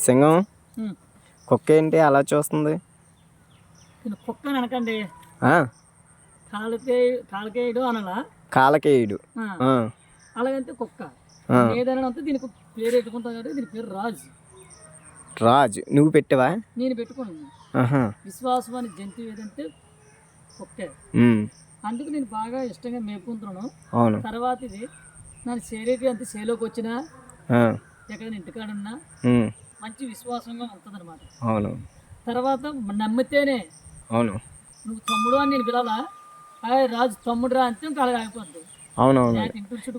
సింగం. కుక్క ఏంటి? అలా చూస్తుంది. కుక్క అని అనకండి. కాళ్ళకే కాళ్ళకేయడు అనలా? కాలకేయుడు అలాగంటే కుక్క. ఏదైనా అంతే దీనికి పేరు పెట్టుకుంటాం కాబట్టి దీని పేరు రాజు. రాజు. నువ్వు పెట్టావా? నేను పెట్టుకున్నాను విశ్వాసం అనే జంతువు ఏదంటే కుక్కే. అందుకు నేను బాగా ఇష్టంగా మేపుకుంటున్నాను. అవును. తర్వాత ఇది నన్ను సేరేటి అంతే సేలోకి వచ్చినా ఆ, ఎక్కడైనా ఇంటికాడున్నా మంచి విశ్వాసంగా ఉంటుందన్నమాట. అవును. తర్వాత నమ్మితేనే అవును. నువ్వు తమ్ముడు అని నేను పిలవాలా? రాజు తమ్ముడు రా అంతే ఇంకా అలాగే అవునవును.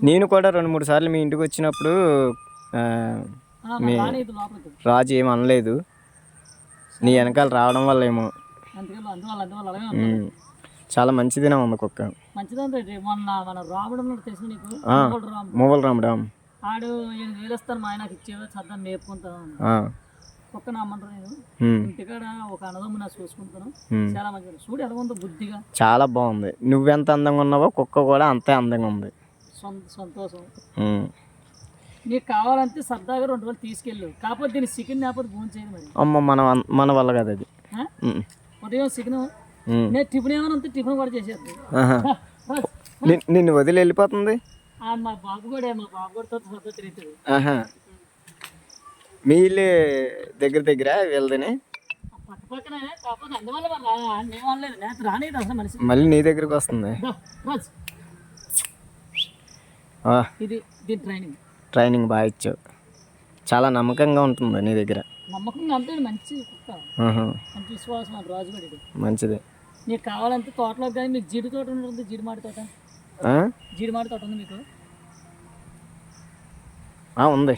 నేను కూడా రెండు మూడు సార్లు మీ ఇంటికి వచ్చినప్పుడు రాజు ఏం అనలేదు. నీ వెనకాల రావడం వల్ల ఏమో ఉంటుంది. చాలా మంచిదినా ఉంది కుక్క. మంచిదంటే మొన్న మన రాముడు ఉన్నాడు తెలుసు నీకు. రాముడా? ఆడు ఎనిమిది వేలు ఇస్తాను మా ఆయనకి ఇచ్చేవో చద్దం మేపుకుంటాను ఆ, కుక్క నమ్మంటారు నేను. ఇంటికాడ ఒక అన్నదమ్ము నా చూసుకుంటాను. చాలా మంచిది. చూడు ఎలా ఉందో బుద్ధిగా. చాలా బాగుంది. నువ్వెంత అందంగా ఉన్నావో కుక్క కూడా అంతే అందంగా ఉంది. సొంత సంతోషం. నీకు కావాలంటే సరదాగా రెండు వేలు తీసుకెళ్ళు. కాకపోతే దీన్ని చికెన్ లేకపోతే భోజనం చేయదు మరి. అమ్మ మన మన వల్ల కదా అది. ఉదయం చికెన్. నేను టిఫిన్ ఏమైనా టిఫిన్ కూడా చేసేది నిన్ను వదిలి వెళ్ళిపోతుంది? మా బాబు కూడా మా బాబు కూడా సరదా తిరుగుతుంది ఆహా. మీ ఇల్లు దగ్గర దగ్గర వీళ్ళదని? మళ్ళీ నీ దగ్గరికి వస్తుంది. ట్రైనింగ్ ట్రైనింగ్ బాగా ఇచ్చావు. చాలా నమ్మకంగా ఉంటుంది నీ దగ్గర. నమ్మకంగా మంచి విశ్వాసం మంచిది. నీకు కావాలంటే తోటలో కానీ మీకు జీడి తోట ఉంటుంది జీడి మాడి తోట. ఆ? జీడి మాడి తోట ఉంది మీకు? ఉంది.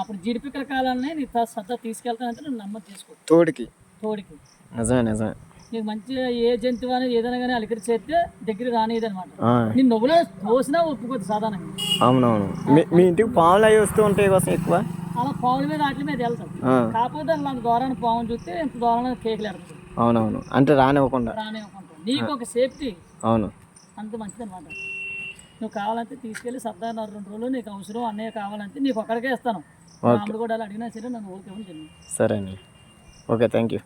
అప్పుడు జీడి పిక్కల కాలాలనే నీ సత్తా తీసుకెళ్తానంటే నువ్వు నమ్మకం చేసుకో. తోడికి. తోడికి. నిజమే నిజమే. నీకు మంచిగా ఏ జంతువు అనేది ఏదైనా కానీ అలికరి చేస్తే దగ్గర రానిది అనమాట ఆ, నీ నువ్వులో తోసినా ఒప్పుకోద్దు సాధారణంగా. అవునవును. మీ మీ ఇంటికి పాములు అవి వస్తూ ఉంటాయి కోసం ఎక్కువ? అలా పావుల మీద వాటి మీద వెళ్తాం. కాకపోతే అలా దూరాన్ని పాము చూస్తే ఇంత దూరంలో కేకులు ఎడతాం అవునవును. అంటే రానివ్వకుండా. రానే ఉంటాం నీకు ఒక సేఫ్టీ. అవును. అంత మంచిది అనమాట నువ్వు కావాలంటే తీసుకెళ్ళి సర్దా రెండు రోజులు నీకు అవసరం అన్నయ్య కావాలంటే నీకు ఒక్కడికే ఇస్తాను. మామిడి కూడా అలా అడిగినా సరే నన్ను ఓకే సరే అండి ఓకే థ్యాంక్ యూ